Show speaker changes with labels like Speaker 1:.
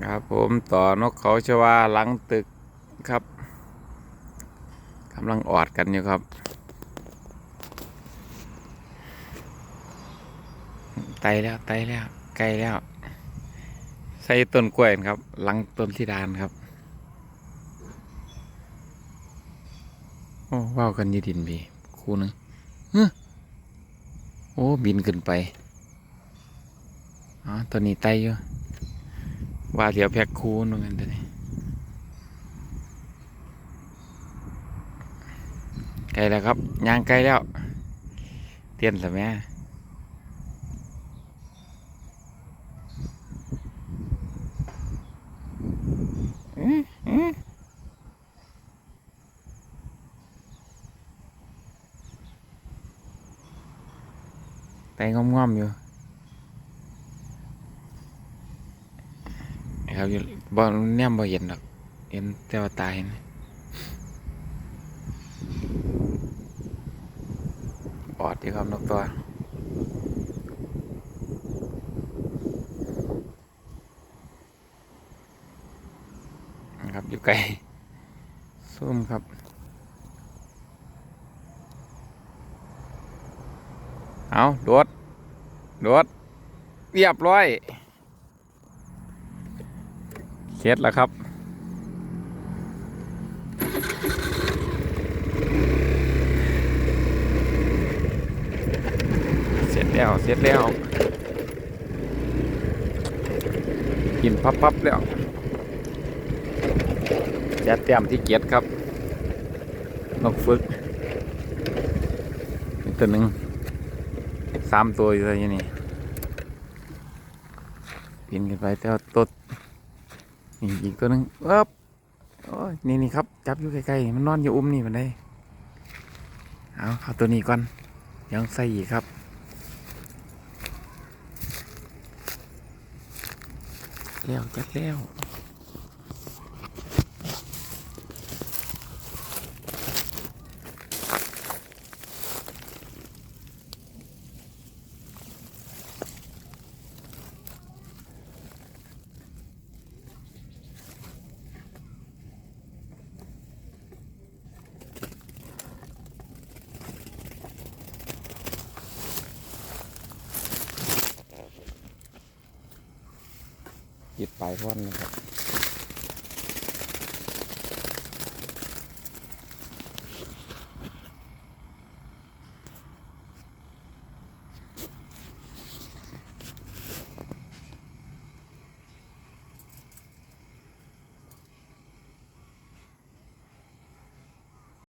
Speaker 1: ครับผมต่อนกเขาชวาหลังตึกครับกำลังออดกันอยู่ครับ ไตแล้วไตแล้วไกลแล้ว ใส่ต้นกล้วยครับ หลังต้นที่ดานครับ โอ้ว้าวกันยีดินพี่คู่หนึงโอ้บินขึ้นไป อ๋อตัวนี้ไตอยู่ ว่าเดี๋ยวแพ็คคูนเหมือนกันตัวนี้ไกลแล้วครับยางไกลแล้ว เตียนสแม่ไตงอมๆอยู่ ครับอยู่บ่เนี่ยบ่เห็นหรอกเห็นแต่ว่าตายนะปอดอยู่ครับนกตัวนะครับอยู่ไกลซุ่มครับเอาโดดโดดเรียบร้อย เคสแล้วครับ เสร็จแล้ว เสร็จแล้ว กินพับๆแล้วจะเตรียมที่เกียรครับนกฝึกอีกตัวหนึ่งสามตัวอยู่ที่นี่ปีนขึ้นไปแต่ว่าตัว นี่อีกตัวหนึงเอ๊บโอ้ยนี่นี่ครับ จับอยู่ใกล้ๆมันนอนอยู่อุ้มนี่มันได้เอาเอาตัวนี้ก่อนยังใส่อีกครับแล้วจัดแล้ว หยิบไปพ่อนนะครับ